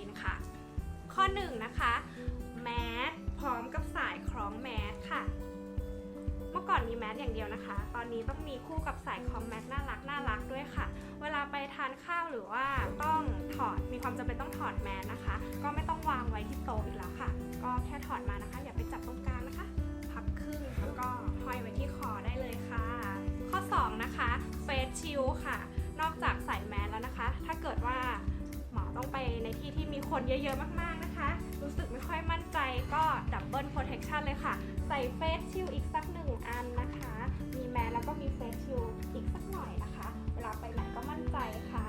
-19 ค่ะ ข้อ 1 นะคะแมสพร้อมกับสายคล้องแมสค่ะ เมื่อก่อนมีแมสอย่างเดียวนะคะ ตอนนี้ต้องมีคู่กับสายคล้องแมสน่ารักน่ารักด้วยค่ะ เวลาไปทานข้าวหรือว่าต้องถอดมีความจำเป็นต้องถอดแมส ที่ที่มีคนเยอะๆมากๆนะคะ รู้สึกไม่ค่อยมั่นใจก็ดับเบิลโปรเทคชันเลยค่ะ ใส่เฟสชิลอีกสักหนึ่งอันนะคะ มีแมสแล้วก็มีเฟสชิลอีกสักหน่อยนะคะ เวลาไปไหนก็มั่นใจค่ะ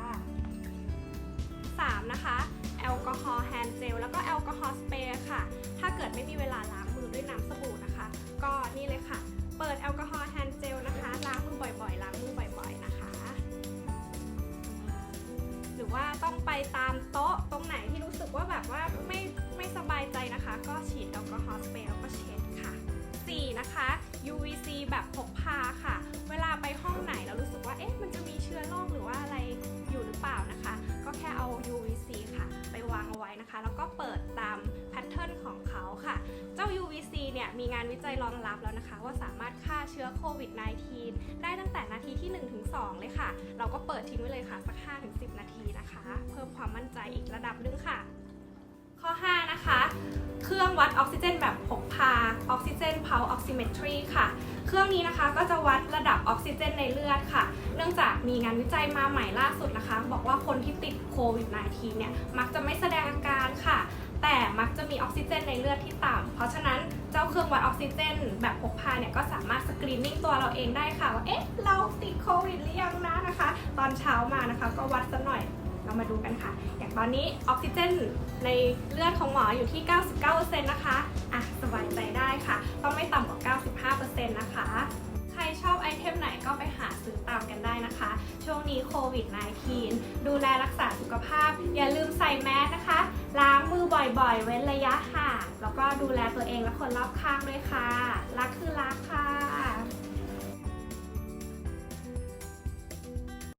3 นะคะแอลกอฮอล์แฮนด์เจลแล้วก็แอลกอฮอล์สเปรย์ค่ะ ถ้าเกิดไม่มีเวลาล้างมือด้วยน้ำสบู่นะคะ ก็นี่เลยค่ะ เปิดแอลกอฮอล์แฮนด์ ว่าต้องไปตามโต๊ะตรงไหนที่รู้สึกว่าแบบว่าไม่ไม่สบายใจนะคะ ก็ฉีดแอลกอฮอล์สเปรย์แล้วก็เช็ดค่ะ 4 นะคะ UVC แบบพกพาค่ะ เวลาไปห้องไหนแล้วรู้สึกว่าเอ๊ะมันจะมีเชื้อโรคหรือว่าอะไรอยู่หรือเปล่านะคะ ก็แค่เอา UVC ค่ะ ไปวางเอาไว้นะคะ แล้วก็เปิดตามแพทเทิร์นของค่ะ UVC เนี่ยมีงานวิจัยรองรับแล้วนะคะ ว่าสามารถฆ่าเชื้อโควิด -19 ได้ตั้งแต่นาทีที่ 1-2เลยค่ะ เราก็เปิดทิ้งไว้เลยค่ะ สัก 5-10 นาทีนะคะ เพิ่มความมั่นใจอีกระดับหนึงค่ะ ข้อ 5 นะคะ เครื่องวัดออกซิเจนแบบพกพาออกซิเจนเพาออกซิเมตรีค่ะ เครื่องนี้นะคะก็จะวัดระดับออกซิเจนในเลือดค่ะ เนื่องจากมีงานวิจัยมาใหม่ล่าสุดนะคะ บอกว่าคนที่ติดโควิด -19 เนี่ยมักจะไม่แสดงอาการค่ะ แต่มักจะมีออกซิเจนในเลือดที่ต่ำเพราะฉะนั้นเจ้าเครื่องวัดออกซิเจน แบบพกพาเนี่ยก็สามารถสกรีนนิ่งตัวเราเองได้ค่ะว่าเอ๊ะเราติดโควิดหรือยังนะนะคะ ตอนเช้ามานะคะก็วัดซะหน่อยเรามาดูกันค่ะ อย่างตอนนี้ออกซิเจนในเลือดของหมออยู่ที่ 99%น ชอบไอเทมไหนก็ไปหาซื้อตามกันได้นะคะ ช่วงนี้โควิด -19 ดูแลรักษาสุขภาพ อย่าลืมใส่แมสนะคะ ล้างมือบ่อยๆ เว้นระยะห่าง แล้วก็ดูแลตัวเองและคนรอบข้างด้วยค่ะ รักคือรักค่ะ